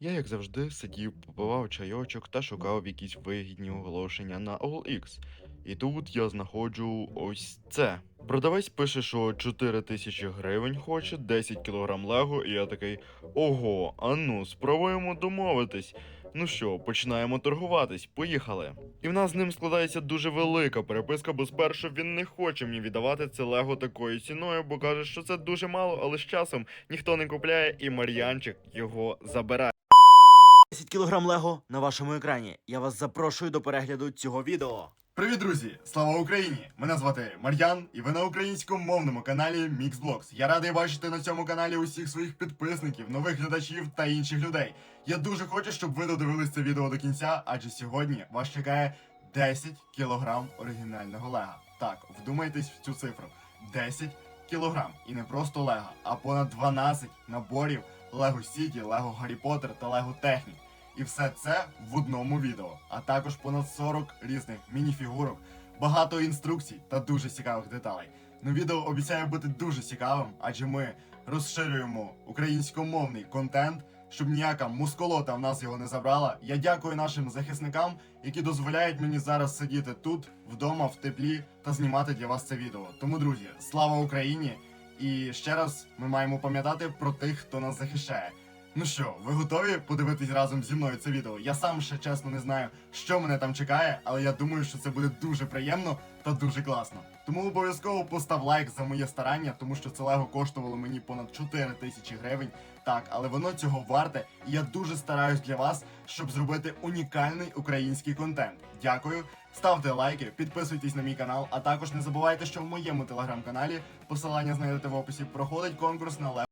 Я, як завжди, сидів, попивав чайочок та шукав якісь вигідні оголошення на OLX. І тут я знаходжу ось це. Продавець пише, що 4 тисячі гривень хоче, 10 кілограм лего, і я такий ого, а ну, спробуємо домовитись. Ну що, починаємо торгуватись, поїхали. І в нас з ним складається дуже велика переписка, бо спершу він не хоче мені віддавати це лего такою ціною, бо каже, що це дуже мало, але з часом ніхто не купляє, і Мар'янчик його забирає. 10 кілограм Лего на вашому екрані. Я вас запрошую до перегляду цього відео. Привіт, друзі! Слава Україні! Мене звати Мар'ян, і ви на українськомовному каналі Mixblocks. Я радий бачити на цьому каналі усіх своїх підписників, нових глядачів та інших людей. Я дуже хочу, щоб ви додивились це відео до кінця, адже сьогодні вас чекає 10 кілограм оригінального лега. Так, вдумайтесь в цю цифру: 10 кілограм. І не просто лего, а понад 12 наборів Лего Сіті, Лего Гаррі Поттер та Лего Технік. І все це в одному відео, а також понад 40 різних мініфігурок, багато інструкцій та дуже цікавих деталей. Ну відео обіцяє бути дуже цікавим, адже ми розширюємо українськомовний контент, щоб ніяка мусколота в нас його не забрала. Я дякую нашим захисникам, які дозволяють мені зараз сидіти тут, вдома, в теплі та знімати для вас це відео. Тому, друзі, слава Україні! І ще раз ми маємо пам'ятати про тих, хто нас захищає. Ну що, ви готові подивитись разом зі мною це відео? Я сам ще чесно не знаю, що мене там чекає, але я думаю, що це буде дуже приємно та дуже класно. Тому обов'язково постав лайк за моє старання, тому що це лего коштувало мені понад 4 тисячі гривень. Так, але воно цього варте, і я дуже стараюсь для вас, щоб зробити унікальний український контент. Дякую. Ставте лайки, підписуйтесь на мій канал, а також не забувайте, що в моєму телеграм-каналі посилання знайдете в описі. Проходить конкурс на лего.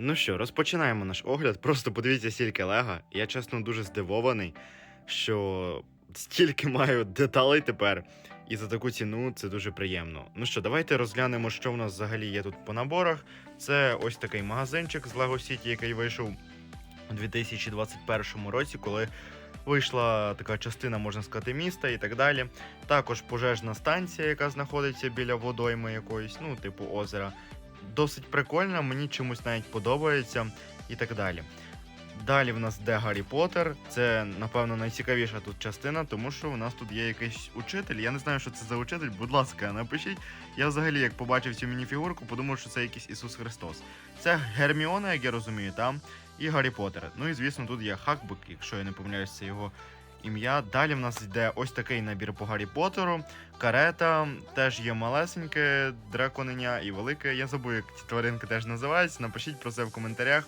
Ну що, розпочинаємо наш огляд. Просто подивіться стільки лего. Я чесно дуже здивований, що стільки маю деталей тепер. І за таку ціну це дуже приємно. Ну що, давайте розглянемо, що в нас взагалі є тут по наборах. Це ось такий магазинчик з Lego City, який вийшов у 2021 році, коли вийшла така частина, можна сказати, міста і так далі. Також пожежна станція, яка знаходиться біля водойми якоїсь, ну, типу озера досить прикольна, мені чомусь навіть подобається і так далі. Далі в нас де Гаррі Поттер. Це, напевно, найцікавіша тут частина, тому що у нас тут є якийсь учитель. Я не знаю, що це за учитель. Будь ласка, напишіть. Я взагалі, як побачив цю мініфігурку, подумав, що це якийсь Ісус Христос. Це Герміона, як я розумію, там, і Гаррі Поттер. Ну і звісно, тут є Хакбек, якщо я не помиляюсь, це його ім'я. Далі в нас йде ось такий набір по Гаррі Поттеру. Карета, теж є малесеньке драконеня і велике. Я забув, як ці тваринки теж називаються. Напишіть про це в коментарях.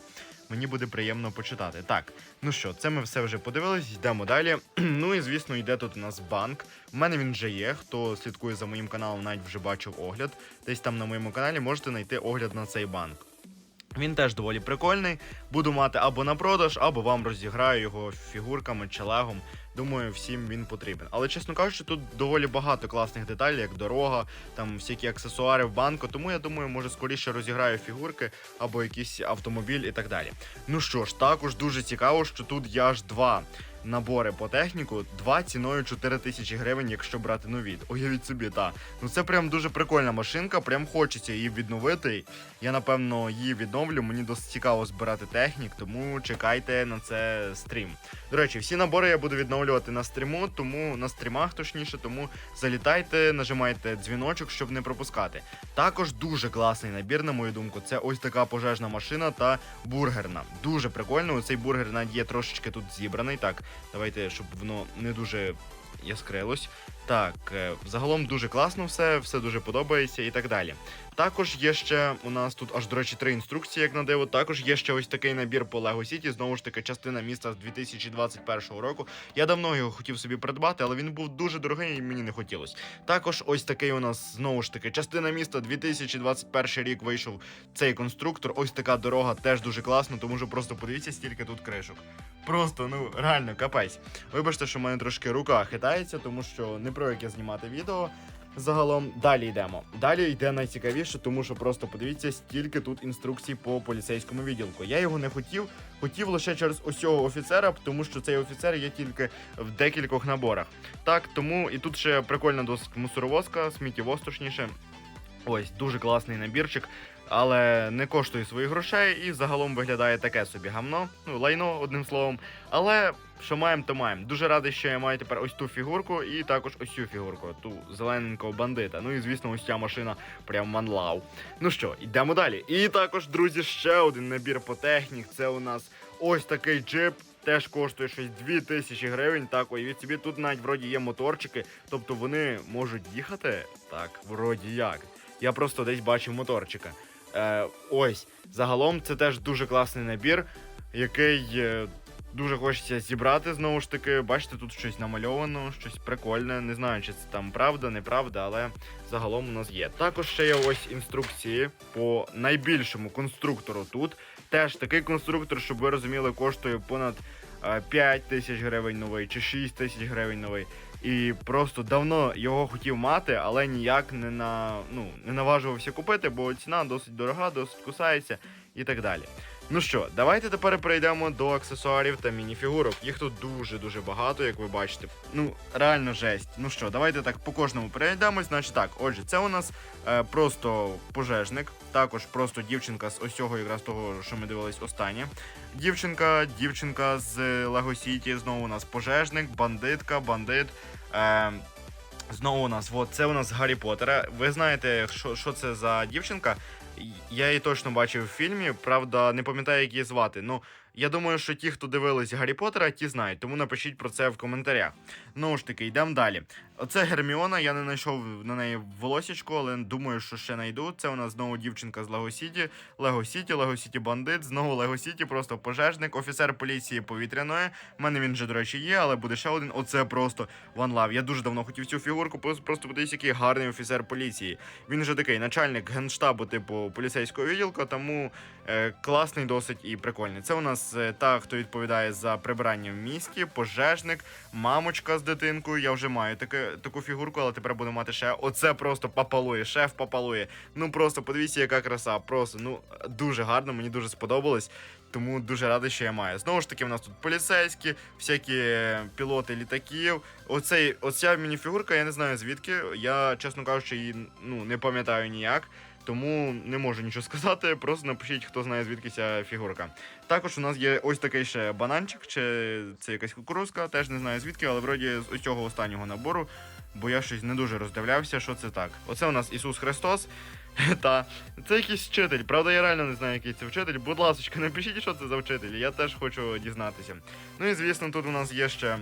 Мені буде приємно почитати. Так, ну що, це ми все вже подивились, йдемо далі. ну і звісно, йде тут у нас банк. У мене він вже є. Хто слідкує за моїм каналом, навіть вже бачив огляд. Десь там на моєму каналі можете знайти огляд на цей банк. Він теж доволі прикольний. Буду мати або на продаж, або вам розіграю його фігурками чи легом. Думаю, всім він потрібен. Але чесно кажучи, тут доволі багато класних деталей, як дорога, там всякі аксесуари в банку. Тому я думаю, може скоріше розіграю фігурки або якийсь автомобіль і так далі. Ну що ж, також дуже цікаво, що тут є аж два набори по техніку, два ціною 4 тисячі гривень, якщо брати нові. Уявіть собі, та. Ну це прям дуже прикольна машинка, прям хочеться її відновити. Я напевно її відновлю. Мені досить цікаво збирати технік, тому чекайте на це стрім. До речі, всі набори я буду відновлювати на стріму, тому на стрімах точніше, тому залітайте, нажимайте дзвіночок, щоб не пропускати. Також дуже класний набір, на мою думку. Це ось така пожежна машина та бургерна. Дуже прикольно. Цей бургер навіть є трошечки тут зібраний. Так, давайте, щоб воно не дуже яскрилось. Так, е, загалом дуже класно все, все дуже подобається і так далі. Також є ще у нас тут аж, до речі, три інструкції, як на диво. Також є ще ось такий набір по Lego City, знову ж таки, частина міста з 2021 року. Я давно його хотів собі придбати, але він був дуже дорогий і мені не хотілося. Також ось такий у нас знову ж таки частина міста 2021 рік вийшов цей конструктор. Ось така дорога теж дуже класно, тому що просто подивіться, стільки тут кришок. Просто ну реально капець. Вибачте, що в мене трошки рука хитається, тому що не про яке знімати відео. Загалом далі йдемо. Далі йде найцікавіше, тому що просто подивіться, стільки тут інструкцій по поліцейському відділку. Я його не хотів, хотів лише через ось цього офіцера, тому що цей офіцер є тільки в декількох наборах. Так, тому і тут ще прикольна досить мусоровозка, сміттєвоз. Ось дуже класний набірчик, але не коштує своїх грошей і загалом виглядає таке собі гамно, ну лайно, одним словом. Але що маємо, то маємо. Дуже радий, що я маю тепер ось ту фігурку і також ось цю фігурку, ту зелененького бандита. Ну і звісно, ось ця машина прям манлау. Ну що, йдемо далі. І також, друзі, ще один набір по технік. Це у нас ось такий джип. Теж коштує щось 2000 гривень. Так, уявіть собі, тут навіть вроді є моторчики, тобто вони можуть їхати. Так, вроді як. Я просто десь бачив моторчика. Е, ось, загалом це теж дуже класний набір, який е, дуже хочеться зібрати знову ж таки. Бачите, тут щось намальовано, щось прикольне. Не знаю, чи це там правда, неправда, але загалом у нас є. Також ще є ось інструкції по найбільшому конструктору тут. Теж такий конструктор, щоб ви розуміли, коштує понад е, 5 тисяч гривень новий чи 6 тисяч гривень новий. І просто давно його хотів мати, але ніяк не на ну не наважувався купити, бо ціна досить дорога, досить кусається і так далі. Ну що, давайте тепер перейдемо до аксесуарів та мініфігурок. Їх тут дуже дуже багато, як ви бачите. Ну реально жесть. Ну що, давайте так по кожному перейдемось. Значить так, отже, це у нас е, просто пожежник, також просто дівчинка з ось цього, якраз того, що ми дивились останнє. Дівчинка, дівчинка з Lego City, знову у нас пожежник, бандитка, бандит. Е, Знову у нас, от це у нас Гаррі Поттера. Ви знаєте, що, що це за дівчинка? Я її точно бачив в фільмі, правда, не пам'ятаю, як її звати. Ну, я думаю, що ті, хто дивились Гаррі Поттера, ті знають, тому напишіть про це в коментарях. Ну ж таки, йдемо далі. Оце Герміона, я не знайшов на неї волосічку, але думаю, що ще знайду. Це у нас знову дівчинка з Лего Сіті. Лего Сіті, Лего Сіті бандит, знову Лего Сіті, просто пожежник, офіцер поліції повітряної. У мене він вже, до речі, є, але буде ще один. Оце просто One Love. Я дуже давно хотів цю фігурку, просто, подивіться, який гарний офіцер поліції. Він вже такий начальник генштабу, типу поліцейського відділка, тому е, класний досить і прикольний. Це у нас е, та, хто відповідає за прибирання в місті, пожежник, мамочка з дитинкою. Я вже маю таке, таку фігурку, але тепер буду мати ще. Оце просто папалує, шеф папалує. Ну просто подивіться, яка краса. Просто ну дуже гарно, мені дуже сподобалось. Тому дуже радий, що я маю. Знову ж таки, в нас тут поліцейські, всякі е, пілоти літаків. Оцей, оця мініфігурка, я не знаю звідки. Я, чесно кажучи, її ну, не пам'ятаю ніяк. Тому не можу нічого сказати. Просто напишіть, хто знає звідки ця фігурка. Також у нас є ось такий ще бананчик, чи це якась кукурузка, теж не знаю звідки, але вроді з ось цього останнього набору, бо я щось не дуже роздивлявся, що це так. Оце у нас Ісус Христос. Та це якийсь вчитель. Правда, я реально не знаю, який це вчитель. Будь ласка, напишіть, що це за вчитель. Я теж хочу дізнатися. Ну і звісно, тут у нас є ще.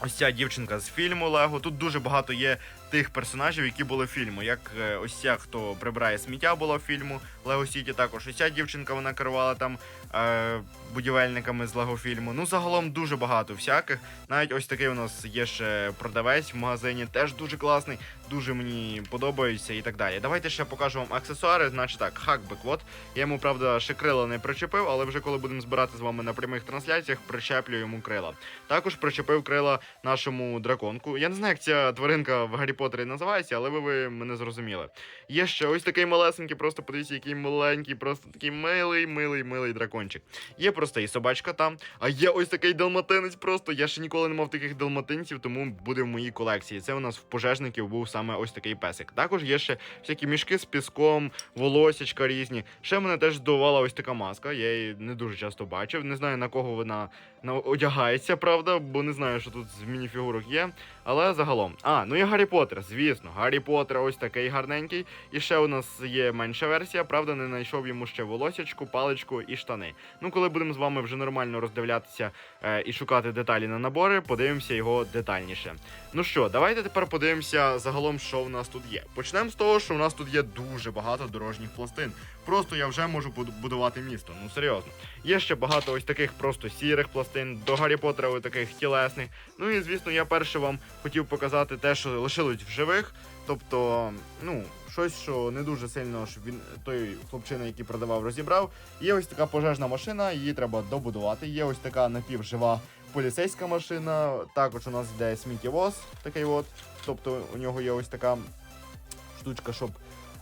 Ось ця дівчинка з фільму Лего. Тут дуже багато є тих персонажів, які були в фільму. Як е, ось ця, хто прибирає сміття, була в фільму Лего Сіті. Також ось ця дівчинка вона керувала там е, будівельниками з Лего фільму. Ну, загалом дуже багато всяких. Навіть ось такий у нас є ще продавець в магазині, теж дуже класний, дуже мені подобається і так далі. Давайте ще покажу вам аксесуари. Значить так, хакбек. От я йому правда ще крила не причепив, але вже коли будемо збирати з вами на прямих трансляціях, причеплю йому крила. Також причепив крила нашому драконку. Я не знаю, як ця тваринка в Гаррі Поттері називається, але ви, ви мене зрозуміли. Є ще ось такий малесенький, просто подивіться, який маленький, просто такий милий, милий, милий дракончик. Є просто і собачка там, а є ось такий далматинець. Просто я ще ніколи не мав таких далматинців, тому буде в моїй колекції. Це у нас в пожежників був саме ось такий песик. Також є ще всякі мішки з піском, волосячка різні. Ще мене теж здивувала ось така маска. Я її не дуже часто бачив. Не знаю на кого вона на- одягається, правда, бо не знаю, що тут з мініфігурок є. Але загалом. А, ну і Гаррі Поттер, звісно. Гаррі Поттер ось такий гарненький. І ще у нас є менша версія, правда, не знайшов йому ще волосячку, паличку і штани. Ну, коли будемо з вами вже нормально роздивлятися і шукати деталі на набори, подивимося його детальніше. Ну що, давайте тепер подивимося загалом, що в нас тут є. Почнемо з того, що у нас тут є дуже багато дорожніх пластин. Просто я вже можу будувати місто. Ну серйозно. Є ще багато ось таких просто сірих пластин, до Гаррі Поттера ось таких тілесних. Ну і звісно, я перше вам хотів показати те, що лишилось в живих. Тобто, ну, щось, що не дуже сильно щоб він той хлопчина, який продавав, розібрав. Є ось така пожежна машина, її треба добудувати. Є ось така напівжива поліцейська машина. Також у нас йде сміттєвоз, такий от. Тобто у нього є ось така штучка, щоб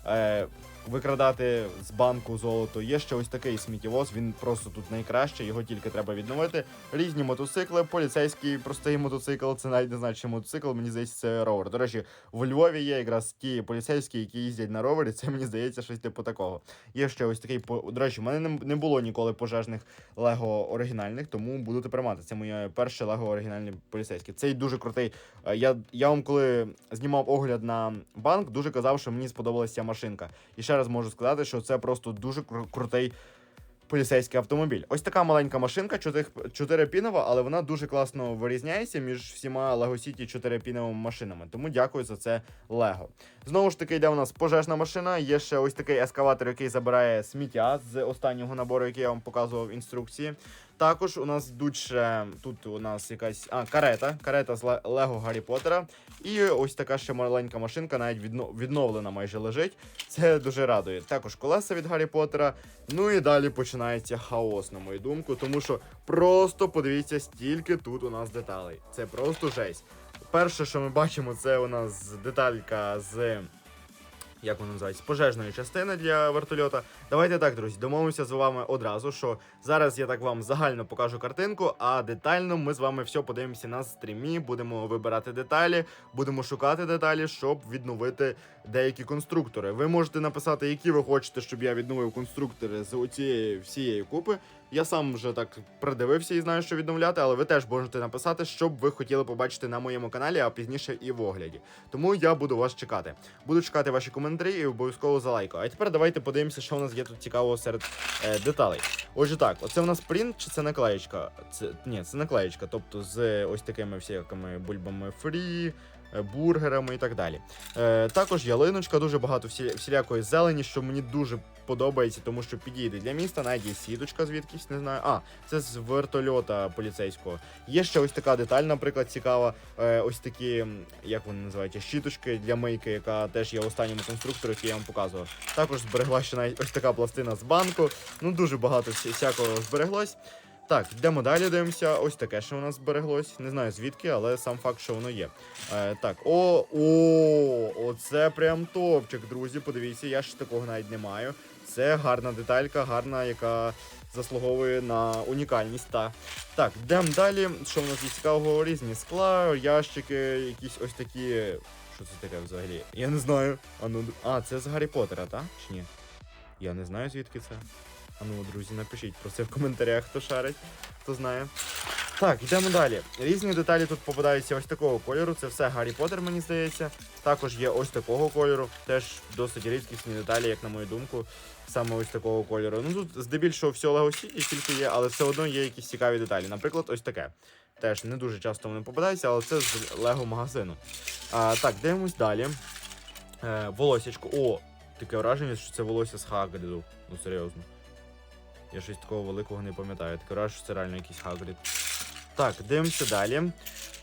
е, викрадати з банку золото. Є ще ось такий сміттєвоз, він просто тут найкращий, його тільки треба відновити. Різні мотоцикли, поліцейський простий мотоцикл, це навіть не знаю, чи мотоцикл, мені здається, це ровер. До речі, в Львові є якраз ті поліцейські, які їздять на ровері. Це мені здається щось типу такого. Є ще ось такий До речі, в мене не- було ніколи пожежних Лего оригінальних, тому буду тепер мати. Це моє перше Лего оригінальний поліцейський. Цей дуже крутий. Е, Я, я вам коли знімав огляд на банк, дуже казав, що мені сподобалася машинка. І ще раз можу сказати, що це просто дуже крутий. Поліцейський автомобіль. Ось така маленька машинка, чотир- чотирипінова, але вона дуже класно вирізняється між всіма Lego City чотирипіновими машинами. Тому дякую за це Лего. Знову ж таки, йде у нас пожежна машина. Є ще ось такий ескаватор, який забирає сміття з останнього набору, який я вам показував в інструкції. Також у нас йдуть ще тут у нас якась а, карета, карета з Лего Гаррі Поттера. І ось така ще маленька машинка, навіть відно- відновлена майже лежить. Це дуже радує. Також колеса від Гаррі Поттера. Ну і далі починається хаос, на мою думку, тому що просто подивіться, стільки тут у нас деталей. Це просто жесть. Перше, що ми бачимо, це у нас деталька з. Як вона називається? Пожежної частини для вертольота. Давайте так, друзі, домовимося з вами одразу, що зараз я так вам загально покажу картинку, а детально ми з вами все подивимося на стрімі, будемо вибирати деталі, будемо шукати деталі, щоб відновити деякі конструктори. Ви можете написати, які ви хочете, щоб я відновив конструктори з оцієї всієї купи. Я сам вже так придивився і знаю, що відновляти, але ви теж можете написати, що б ви хотіли побачити на моєму каналі, а пізніше і в огляді. Тому я буду вас чекати. Буду чекати ваші коментарі і обов'язково за лайку. А тепер давайте подивимося, що у нас є тут цікавого серед е, деталей. Отже, так, оце у нас принт чи це наклеєчка? Це ні, це наклеєчка, тобто з ось такими всякими бульбами фрі. Е, Бургерами і так далі. Е, також ялиночка, дуже багато всі, всілякої зелені, що мені дуже подобається, тому що підійде для міста. Навіть є сіточка звідкись, не знаю. А, це з вертольота поліцейського. Є ще ось така деталь, наприклад, цікава. Е, ось такі, як вони називаються, щіточки для мийки, яка теж є в останньому конструкторі, який я вам показував. Також зберегла ще навіть ось така пластина з банку. Ну дуже багато всякого збереглось. Так, йдемо далі, дивимося. Ось таке, що у нас збереглось. Не знаю звідки, але сам факт, що воно є. Е, так, о, о, оце прям топчик, друзі. Подивіться, я ж такого навіть не маю. Це гарна деталька, гарна, яка заслуговує на унікальність. Та. Так, йдемо далі. Що в нас є цікавого? Різні скла, ящики, якісь ось такі. Що це таке взагалі? Я не знаю. А, ну, а це з Гаррі Поттера, так? Чи ні? Я не знаю, звідки це. А ну, друзі, напишіть про це в коментарях, хто шарить, хто знає. Так, йдемо далі. Різні деталі тут попадаються ось такого кольору. Це все Гаррі Поттер, мені здається. Також є ось такого кольору. Теж досить рідкісні деталі, як на мою думку. Саме ось такого кольору. Ну тут здебільшого все Lego City тільки є, але все одно є якісь цікаві деталі. Наприклад, ось таке. Теж не дуже часто вони попадаються, але це з Лего магазину. А, так, дивимось далі. Е, волосячко. О, таке враження, що це волосся з Хагриду. Ну серйозно. Я щось такого великого не пам'ятаю. Таке враження, що це реально якийсь Хагрид. Так, дивимося далі.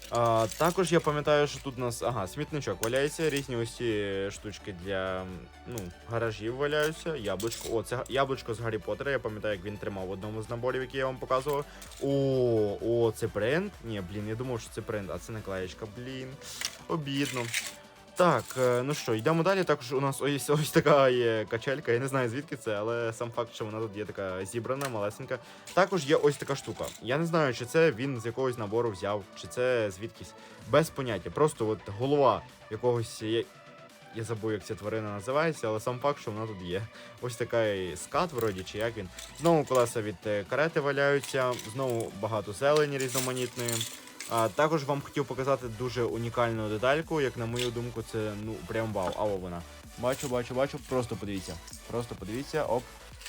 А, також я пам'ятаю, що тут у нас ага, смітничок валяється, різні ось штучки для ну, гаражів валяються. Яблучко. О, це яблучко з Гаррі Поттера. Я пам'ятаю, як він тримав в одному з наборів, які я вам показував. О, о, це принт. Ні, блін, я думав, що це принт, а це наклеєчка, блін. Обідно. Так, е, ну що, йдемо далі. Також у нас ось ось така є качелька. Я не знаю звідки це, але сам факт, що вона тут є така зібрана, малесенька. Також є ось така штука. Я не знаю, чи це він з якогось набору взяв, чи це звідкись. Без поняття. Просто от голова якогось. Я, я забув, як ця тварина називається, але сам факт, що вона тут є. Ось такий скат, вроді, чи як він. Знову колеса від е, карети валяються, знову багато зелені різноманітної. А, також вам хотів показати дуже унікальну детальку, як на мою думку, це ну прям вау. Ало вона. Бачу, бачу, бачу. Просто подивіться. Просто подивіться, оп.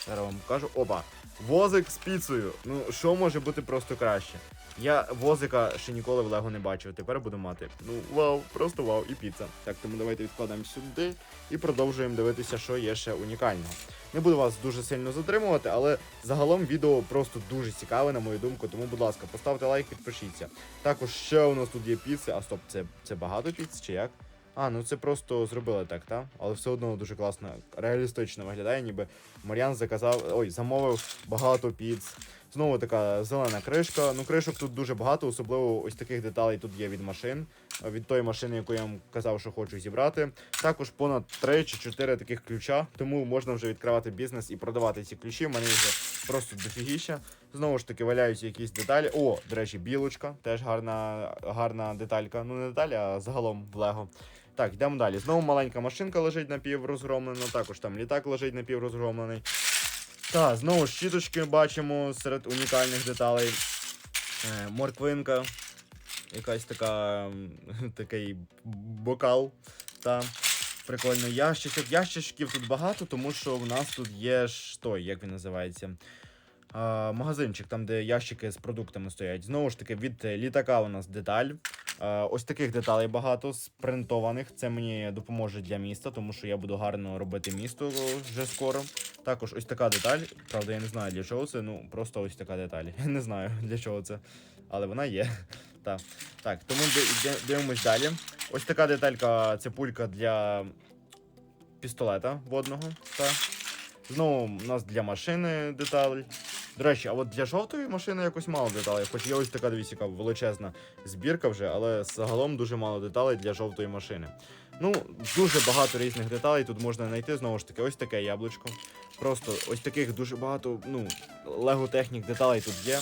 Зараз вам покажу. Опа. Возик з піцею. Ну, що може бути просто краще? Я возика ще ніколи в Лего не бачив. Тепер буду мати. Ну, вау, просто вау, і піца. Так, тому давайте відкладемо сюди і продовжуємо дивитися, що є ще унікального. Не буду вас дуже сильно затримувати, але загалом відео просто дуже цікаве, на мою думку. Тому, будь ласка, поставте лайк, підпишіться. Також ще у нас тут є піци. А стоп, це, це багато піц чи як? А, ну це просто зробили так, так? Але все одно дуже класно, реалістично виглядає, ніби Мар'ян заказав, ой, замовив багато піц. Знову така зелена кришка. Ну, кришок тут дуже багато, особливо ось таких деталей тут є від машин, від тої машини, яку я вам казав, що хочу зібрати. Також понад 3 чи 4 таких ключа, тому можна вже відкривати бізнес і продавати ці ключі. У мене вже просто дофігіща. Знову ж таки, валяються якісь деталі. О, до речі, білочка, теж гарна, гарна деталька. Ну, не деталь, а загалом в Лего. Так, йдемо далі. Знову маленька машинка лежить напіврозгромлена, також там літак лежить напіврозгромлений. Так, знову щіточки бачимо серед унікальних деталей. Е, морквинка, якась така, такий бокал. Та. Прикольно, ящичок. Ящичків тут багато, тому що в нас тут є ж той, як він називається. А, магазинчик, там, де ящики з продуктами стоять. Знову ж таки, від літака у нас деталь. А, ось таких деталей багато спринтованих. Це мені допоможе для міста, тому що я буду гарно робити місто вже скоро. Також ось така деталь. Правда, я не знаю для чого це. Ну, просто ось така деталь. Не знаю для чого це. Але вона є. Так, так тому ди- ди- дивимось далі. Ось така деталька, це пулька для пістолета водного. Та. Знову у нас для машини деталь. До речі, а от для жовтої машини якось мало деталей. Хоч є ось така дивіться, величезна збірка вже, але загалом дуже мало деталей для жовтої машини. Ну, дуже багато різних деталей тут можна знайти. Знову ж таки, ось таке яблучко. Просто ось таких дуже багато, ну, лего технік деталей тут є.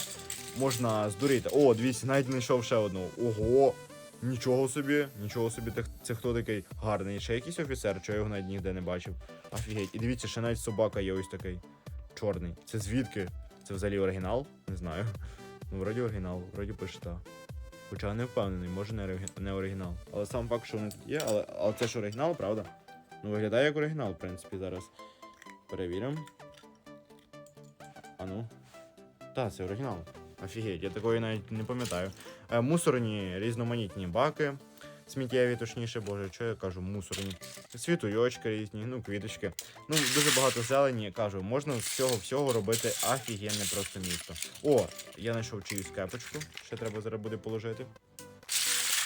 Можна здуріти. О, дивіться, навіть знайшов ще одну. Ого! Нічого собі, нічого собі, це, хто такий гарний. Ще якийсь офіцер, що я його навіть ніде не бачив. Офігеть. І дивіться, ще навіть собака є ось такий. Чорний. Це звідки? Це взагалі оригінал? Не знаю. Ну, вроді оригінал, вроді пише так. Хоча не впевнений, може не, не оригінал. Але сам факт, що тут є, але, але це ж оригінал, правда? Ну, виглядає як оригінал, в принципі, зараз. Перевіримо. А ну. Так, це оригінал. Офігеть, я такої навіть не пам'ятаю. Е, мусорні різноманітні баки. Сміттєві, точніше, боже, що я кажу, мусорні. Світуйочки різні, ну, квіточки. Ну, дуже багато зелені, кажу, можна з цього всього робити офігенне просто місто. О, я знайшов чиюсь кепочку, ще треба зараз буде положити.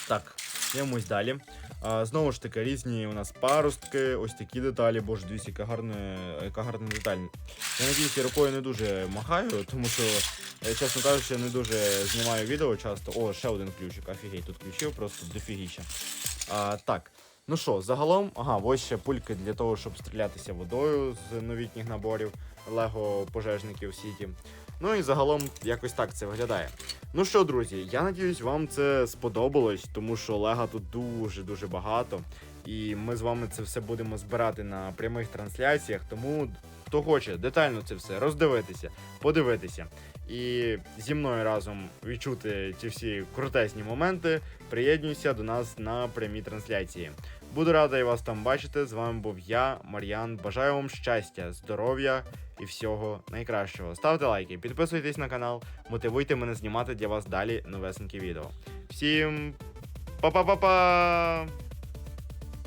Так, дивимось далі. А, знову ж таки, різні у нас паростки, ось такі деталі, боже, дивіться, яка гарна, яка гарна деталь. Я надіюсь, я рукою не дуже махаю, тому що, е, чесно кажучи, не дуже знімаю відео часто. О, ще один ключик, офігеть, тут ключів просто дофігіща. А, так. Ну що, загалом, ага, ось ще пульки для того, щоб стрілятися водою з новітніх наборів Лего пожежників Сіті. Ну і загалом якось так це виглядає. Ну що, друзі, я надіюсь, вам це сподобалось, тому що Лего тут дуже-дуже багато. І ми з вами це все будемо збирати на прямих трансляціях. Тому хто хоче детально це все роздивитися, подивитися і зі мною разом відчути ці всі крутесні моменти, приєднуйся до нас на прямій трансляції. Буду радий вас там бачити. З вами був я, Мар'ян. Бажаю вам щастя, здоров'я і всього найкращого. Ставте лайки, підписуйтесь на канал, мотивуйте мене знімати для вас далі новесенькі відео. Всім па-па-па-па!